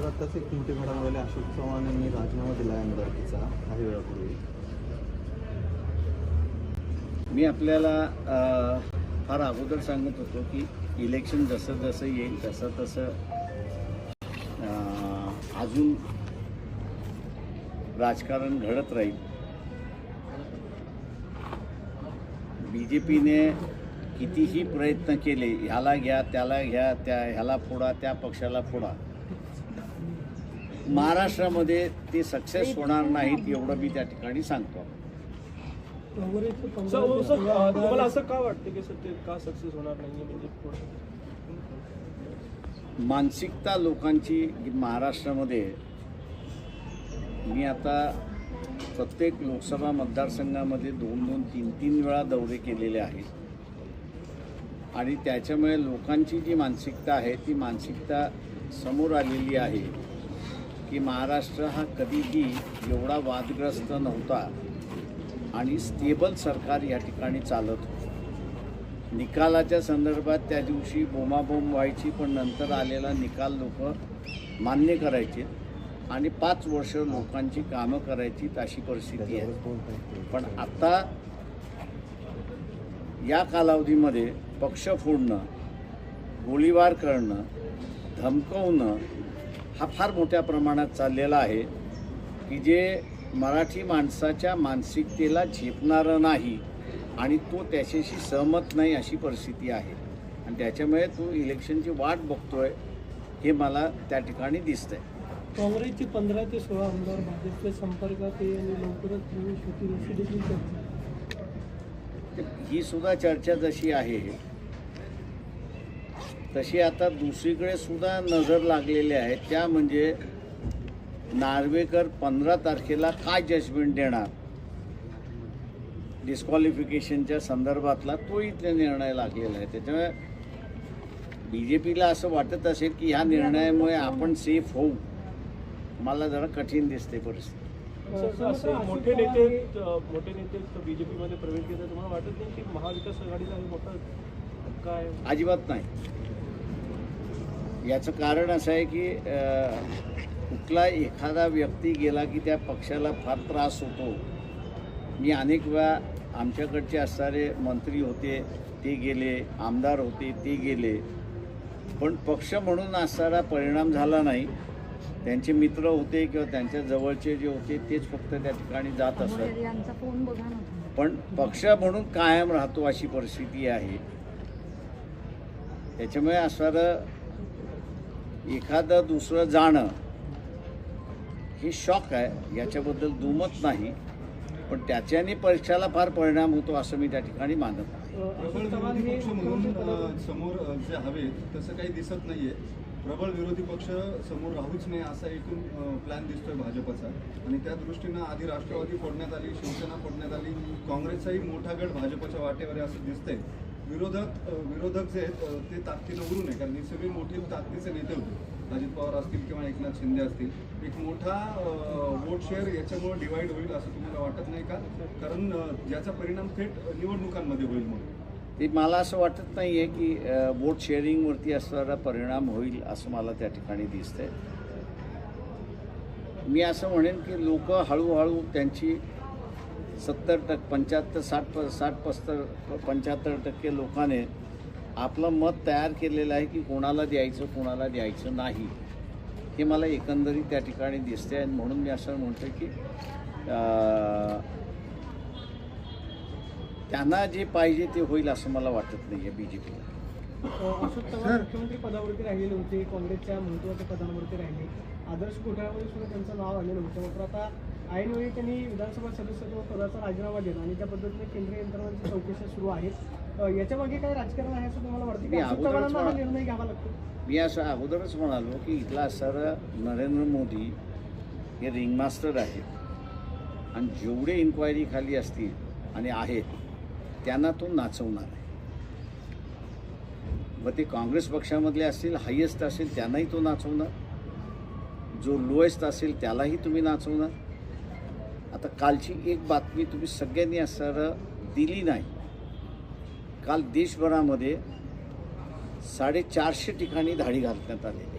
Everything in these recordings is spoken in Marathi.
तर आताच एक मोठी घडामोडी अशोक चव्हाण यांनी राजीनामा दिला आहे आमदारकीचा काही वेळापूर्वी. मी आपल्याला फार अगोदर सांगत होतो की इलेक्शन जसं जसं येईल तसं तसं अजून राजकारण घडत राहील. बी जे पीने कितीही प्रयत्न केले ह्याला घ्या त्याला घ्या त्या ह्याला फोडा त्या पक्षाला फोडा. महाराष्ट्रामध्ये ते सक्सेस होणार नाहीत एवढं मी त्या ठिकाणी सांगतो. हो, तुम्हाला असं का वाटतं की सर ते का सक्सेस होणार नाही म्हणजे मानसिकता लोकांची महाराष्ट्रामध्ये मी आता प्रत्येक लोकसभा मतदारसंघामध्ये दोन दोन तीन तीन वेळा दौरे केलेले आहेत. आणि त्याच्यामुळे लोकांची जी मानसिकता आहे ती मानसिकता समोर आलेली आहे. की महाराष्ट्र हा कधीही एवढा वादग्रस्त नव्हता आणि स्टेबल सरकार या ठिकाणी चालत होतं. निकालाच्या संदर्भात त्या दिवशी बोमाबोम व्हायची पण नंतर आलेला निकाल लोक मान्य करायचे आणि पाच वर्ष लोकांची कामं करायची अशी परिस्थिती आहे. पण आता या कालावधीमध्ये पक्ष फोडणं गोळीबार करणं धमकवणं हा फार मोठ्या प्रमाणात चाललेला आहे की जे मराठी माणसाच्या मानसिकतेला झेपणारं नाही आणि तो त्याच्याशी सहमत नाही अशी परिस्थिती आहे आणि त्याच्यामुळे तो इलेक्शनची वाट बघतोय हे मला त्या ठिकाणी दिसतंय काँग्रेसचे पंधरा ते सोळा आमदार भाजपच्या संपर्कात आणि लवकरच प्रवेश होतील अशी देखील चर्चा आहे. ही सुद्धा चर्चा जशी आहे तशी आता दुसरीकडे सुद्धा नजर लागलेली आहे. त्या म्हणजे नार्वेकर पंधरा तारखेला काय जजमेंट देणार? डिस्क्वालिफिकेशनच्या संदर्भातला तो इथले निर्णय लागलेला आहे. त्याच्यामुळे बी जे पीला असं वाटत असेल की ह्या निर्णयामुळे आपण सेफ होऊ. मला जरा कठीण दिसते परिस्थिती. मोठे नेते मोठे नेते बीजेपी मध्ये प्रवेश घेतात तुम्हाला वाटत नाही की महाविकास आघाडीला मोठा काय अजिबात नाही. याचं कारण असं आहे की कुठला एखादा व्यक्ती गेला की त्या पक्षाला फार त्रास होतो. मी अनेक वेळा आमच्याकडचे असणारे मंत्री होते ते गेले आमदार होते ते गेले. पण पक्ष म्हणून असणारा परिणाम झाला नाही. त्यांचे मित्र होते किंवा त्यांच्या जवळचे जे होते तेच फक्त त्या ठिकाणी जात असत. पण पक्ष म्हणून कायम राहतो अशी परिस्थिती आहे. त्याच्यामुळे असणारं एखादं दुसरं जाणं हे शॉक आहे याच्याबद्दल दुमत नाही. पण त्याच्याने परीक्षाला फार परिणाम होतो असं मी त्या ठिकाणी मानत नाही. हे म्हणून समोर जे हवे तसं काही दिसत नाहीये. प्रबळ विरोधी पक्ष समोर राहूच नये असा एकूण प्लॅन दिसतोय भाजपचा. आणि त्या दृष्टीनं आधी राष्ट्रवादी फोडण्यात आली शिवसेना फोडण्यात आली. काँग्रेसचाही मोठा गट भाजपच्या वाटेवर आहे असं दिसतंय. विरोधक विरोधक जे आहेत ते ताकदीनं उरू नये. कारण हे सगळे मोठे ताकदीचे नेते होते. अजित पवार असतील किंवा एकनाथ शिंदे असतील. एक मोठा वोट शेअर याच्यामुळे डिवाईड होईल असं तुम्हाला वाटत नाही का? कारण ज्याचा परिणाम थेट निवडणुकांमध्ये होईल म्हणून. ते मला असं वाटत नाही आहे की वोट शेअरिंगवरती असणारा परिणाम होईल असं मला त्या ठिकाणी दिसतंय. मी असं म्हणेन की लोक हळूहळू त्यांची सत्तर टक्के पंच्याहत्तर साठ प साठ पस्तर पंच्याहत्तर टक्के लोकांनी आपलं मत तयार केलेलं आहे की कोणाला द्यायचं कोणाला द्यायचं नाही. हे मला एकंदरीत त्या ठिकाणी दिसते आणि म्हणून मी असं म्हणतो की त्यांना जे पाहिजे ते होईल असं मला वाटत नाही आहे बी जे पीला अशोक चव्हाण मुख्यमंत्री पदावरती राहिलेले होते काँग्रेसच्या महत्त्वाच्या पदांवरती राहिले. आदर्श घोटाळ्यामध्ये सुद्धा त्यांचं नाव आलेलं होतं. मात्र आता ऐनवेळी त्यांनी विधानसभा सदस्यत्व पदाचा राजीनामा दिला आणि त्या पद्धतीने केंद्रीय यंत्रणांची चौकशा सुरू आहेत. अं, याच्या मागे काय राजकारण आहे असं तुम्हाला वाटतं? हा निर्णय घ्यावा लागतो? मी असं अगोदरच म्हणालो की इथला असणारा नरेंद्र मोदी हे रिंगमास्टर आहेत. आणि जेवढे इन्क्वायरी खाली असतील आणि आहेत त्यांना तो नाचवणार आहे. मग ते काँग्रेस पक्षामधले असतील हायेस्ट असेल त्यांनाही तो नाचवणार जो लोएस्ट असेल त्यालाही तुम्ही नाचवणार आता कालची एक बातमी तुम्ही सगळ्यांनी असं दिली नाही. काल देशभरामध्ये साडेचारशे ठिकाणी धाडी घालण्यात आलेली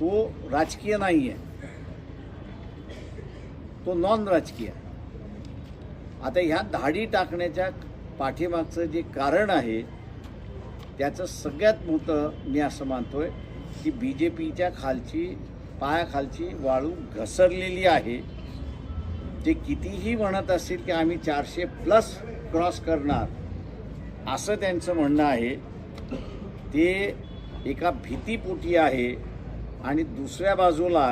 तो राजकीय नाही आहे तो नॉन राजकीय आता ह्या धाडी टाकण्याच्या पाठीमागचं जे कारण आहे त्याचं सगळ्यात मोठं मी असं मानतोय की बी जे पीच्या खालची पायाखालची वाळू घसरलेली आहे. ते कितीही म्हणत असतील की आम्ही चारशे प्लस क्रॉस करणार असं त्यांचं म्हणणं आहे. ते एका भीतीपोटी आहे आणि दुसऱ्या बाजूला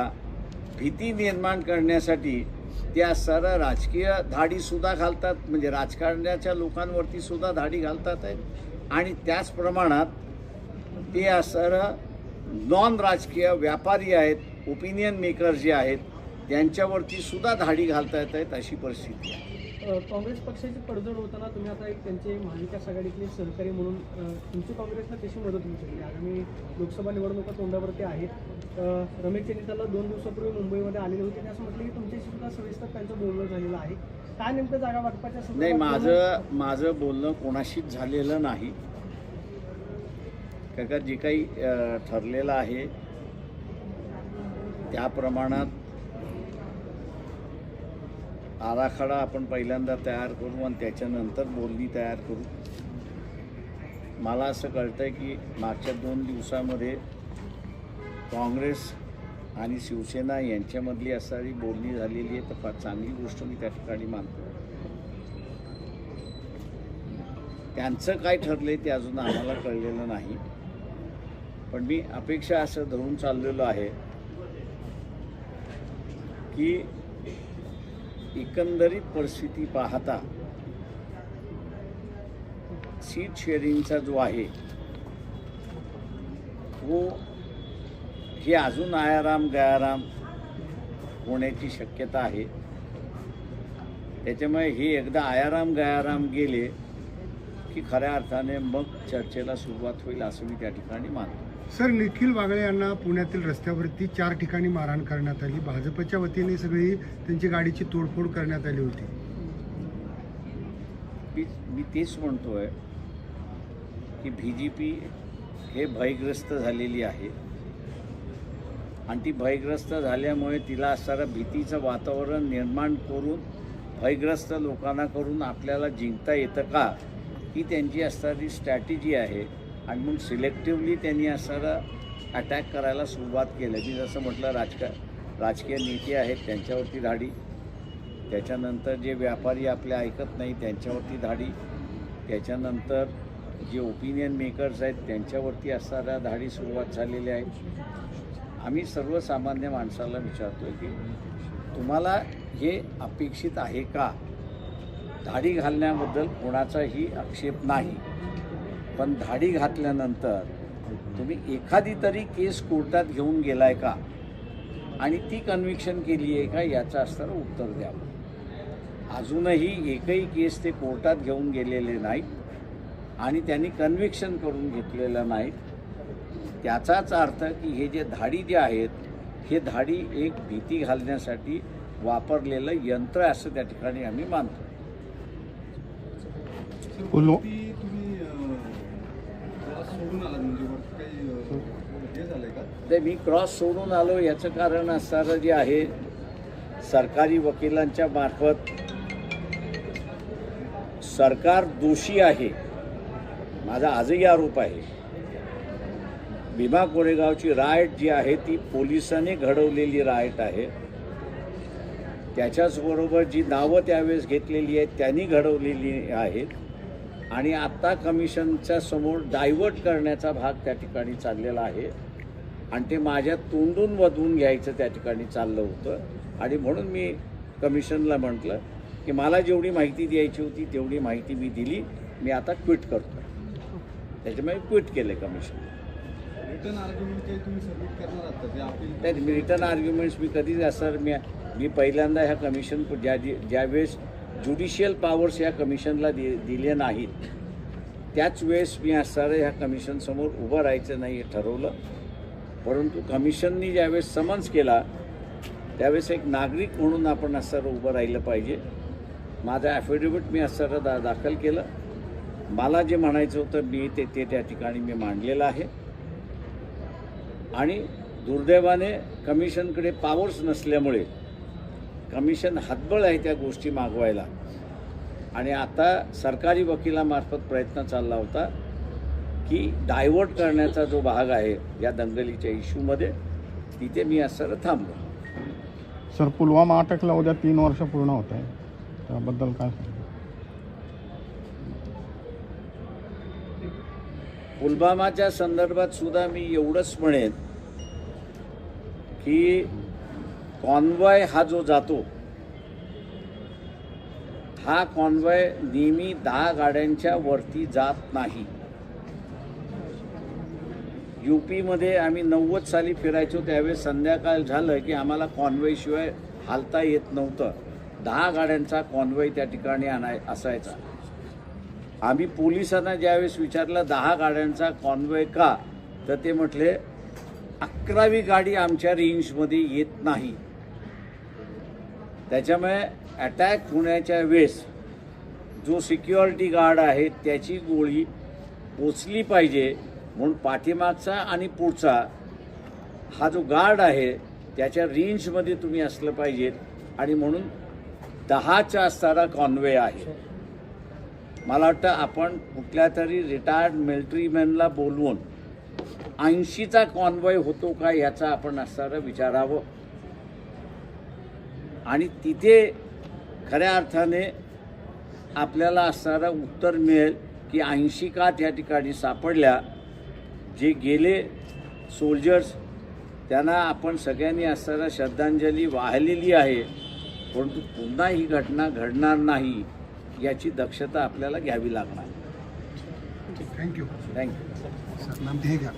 भीती निर्माण करण्यासाठी त्या सरळ राजकीय धाडीसुद्धा घालतात म्हणजे राजकारण्याच्या लोकांवरतीसुद्धा धाडी घालतात आहेत. आणि त्याच प्रमाणात ते असणारं नॉन राजकीय व्यापारी आहेत ओपिनियन मेकर जे आहेत त्यांच्यावरती सुद्धा धाडी घालता येत आहेत अशी परिस्थिती आहे. काँग्रेस पक्षाची पडझड होताना तुम्ही आता एक त्यांचे महाविकास आघाडीतले सहकारी म्हणून तुमची काँग्रेसला कशी मदत होऊ शकते? आगामी लोकसभा निवडणुका तोंडावरती आहेत. रमेश चेनिताला दोन दिवसापूर्वी मुंबईमध्ये आलेले होते. ते असं म्हटलं की तुमच्याशी सुद्धा सविस्तर त्यांचं बोलणं झालेलं आहे. काय नेमकं जागा वाटपाच्या नाही माझं माझं बोलणं कोणाशीच झालेलं नाही. का जे काही ठरलेलं आहे त्या प्रमाणात आराखडा आपण पहिल्यांदा तयार करू आणि त्याच्यानंतर बोलणी तयार करू. मला असं कळतंय की मागच्या दोन दिवसामध्ये काँग्रेस आणि शिवसेना यांच्यामधली असणारी बोलणी झालेली आहे तर फार चांगली गोष्ट मी त्या ठिकाणी मानतो. त्यांचं काय ठरलंय ते अजून आम्हाला कळलेलं नाही. पण मी अपेक्षा असं धरून चाललेलो आहे की एकंदरीत परिस्थिती पाहता सीट शेअरिंगचा जो आहे तो हे अजून आयाराम गयाराम होण्याची शक्यता आहे. त्याच्यामुळे हे एकदा आयाराम गयाराम गेले की खऱ्या अर्थाने मग चर्चेला सुरुवात होईल असं मी त्या ठिकाणी मानतो. सर निखिल बागळे यांना पुण्यातील रस्त्यावरती चार ठिकाणी मारहाण करण्यात आली. भाजपच्या वतीने सगळी त्यांची गाडीची तोडफोड करण्यात आली होती. मी मी तेच म्हणतोय की व्ही जी पी हे भयग्रस्त झालेली आहे. आणि ती भयग्रस्त झाल्यामुळे तिला असणारं भीतीचं वातावरण निर्माण करून भयग्रस्त लोकांना करून आपल्याला जिंकता येतं का? ही त्यांची असणारी स्ट्रॅटेजी आहे. आणि मग सिलेक्टिव्हली त्यांनी असणारं अटॅक करायला सुरुवात केलं. मी जसं म्हटलं राजका राजकीय नेते आहेत त्यांच्यावरती धाडी. त्याच्यानंतर जे व्यापारी आपले ऐकत नाही त्यांच्यावरती धाडी. त्याच्यानंतर जे ओपिनियन मेकर्स आहेत त्यांच्यावरती असणाऱ्या धाडी सुरुवात झालेल्या आहेत आम्ही सर्वसामान्य माणसाला विचारतोय की तुम्हाला हे अपेक्षित आहे का? धाडी घालण्याबद्दल कोणाचाही आक्षेप नाही. पण धाडी घातल्यानंतर तुम्ही एखादी तरी केस कोर्टात घेऊन गेलाय का? आणि ती कन्व्हिक्शन केली आहे का? याचं असणारं उत्तर द्यावं अजूनही एकही केस ते कोर्टात घेऊन गेलेले नाहीत आणि त्यांनी कन्व्हिक्शन करून घेतलेलं नाहीत. त्याचाच अर्थ की हे जे धाडी जे आहेत हे धाडी एक भीती घालण्यासाठी वापरलेलं यंत्र आहे असं त्या ठिकाणी आम्ही मानतो. ती म्हणजे हे ते मी क्रॉस सोडून आलो याचं कारण असणारं जे आहे सरकारी वकिलांच्या मार्फत सरकार दोषी आहे. माझा आजही आरोप आहे. भीमा कोरेगावची रायट जी आहे ती पोलिसांनी घडवलेली रायट आहे. त्याच्याचबरोबर जी नावं त्यावेळेस घेतलेली आहेत त्यांनी घडवलेली आहेत. आणि आत्ता कमिशनच्या समोर डायव्हर्ट करण्याचा भाग त्या ठिकाणी चाललेला आहे. आणि ते माझ्या तोंडून वधवून घ्यायचं त्या ठिकाणी चाललं होतं. आणि म्हणून मी कमिशनला म्हटलं की मला जेवढी माहिती द्यायची होती तेवढी माहिती मी दिली. मी आता ट्विट करतो त्याच्यामुळे ट्विट केलं कमिशन रिटर्न आर्ग्युमेंट काही तुम्ही सबमिट करणार आहात का? जे अपील त्यात मी रिटर्न आर्ग्युमेंट्स मी कधीच असं मी मी पहिल्यांदा ह्या कमिशन ज्या ज्यावेळेस ज्युडिशियल पॉवर्स ह्या कमिशनला दि दिले नाहीत त्याच वेळेस मी असणारं ह्या कमिशनसमोर उभं राहायचं नाही हे ठरवलं. परंतु कमिशननी ज्यावेळेस समन्स केला त्यावेळेस एक नागरिक म्हणून आपण असणारं उभं राहिलं पाहिजे. माझं ॲफिडेविट मी असणारं दा दाखल केलं. मला जे म्हणायचं होतं मी ते ते त्या ठिकाणी मी मांडलेलं आहे. आणि दुर्दैवाने कमिशनकडे पावर्स नसल्यामुळे कमिशन हातबळ आहे त्या गोष्टी मागवायला. आणि आता सरकारी वकिलामार्फत प्रयत्न चालला होता की डायव्हर्ट करण्याचा जो भाग आहे या दंगलीच्या इश्यूमध्ये तिथे मी असं सर थांबलो. सर पुलवामा अटकला उद्या तीन वर्ष पूर्ण होत आहे. त्याबद्दल काय पुलवामाच्या संदर्भात सुद्धा मी एवढंच म्हणेन की कॉन्वॉय हा जो जातो हा कॉन्वॉय नेहमी दहा गाड्यांच्या वरती जात नाही. यूपीमध्ये आम्ही नव्वद साली फिरायचो त्यावेळेस संध्याकाळ झालं की आम्हाला कॉन्वॉयशिवाय हालता येत नव्हतं. दहा गाड्यांचा कॉन्वॉय त्या ठिकाणी आणाय असायचा. आम्ही पोलिसांना ज्यावेळेस विचारलं दहा गाड्यांचा कॉन्वॉय का? तर ते म्हटले अकरावी गाडी आमच्या रेंजमध्ये येत नाही. त्याच्यामुळे अटॅक होण्याच्या वेळेस जो सिक्युरिटी गार्ड आहे त्याची गोळी पोचली पाहिजे म्हणून पाठीमागचा आणि पुढचा हा जो गार्ड आहे त्याच्या रेंजमध्ये तुम्ही असलं पाहिजेत आणि म्हणून दहाच्या असणारा कॉन्वे आहे. मला वाटतं आपण कुठल्या तरी रिटायर्ड मिलिटरीमॅनला बोलवून ऐंशीचा कॉन्वॉय होतो का याचा आपण असणारं विचारावं. आणि तिथे खऱ्या अर्थाने आपल्याला असणारं उत्तर मिळेल की ऐंशी का त्या ठिकाणी सापडल्या. जे गेले सोल्जर्स त्यांना आपण सगळ्यांनी असणारा श्रद्धांजली वाहिलेली आहे. परंतु पुन्हा ही घटना घडणार नाही. याची दक्षता आपल्याला घ्यावी लागणार. थँक्यू थँक्यू सर नाम घ्या.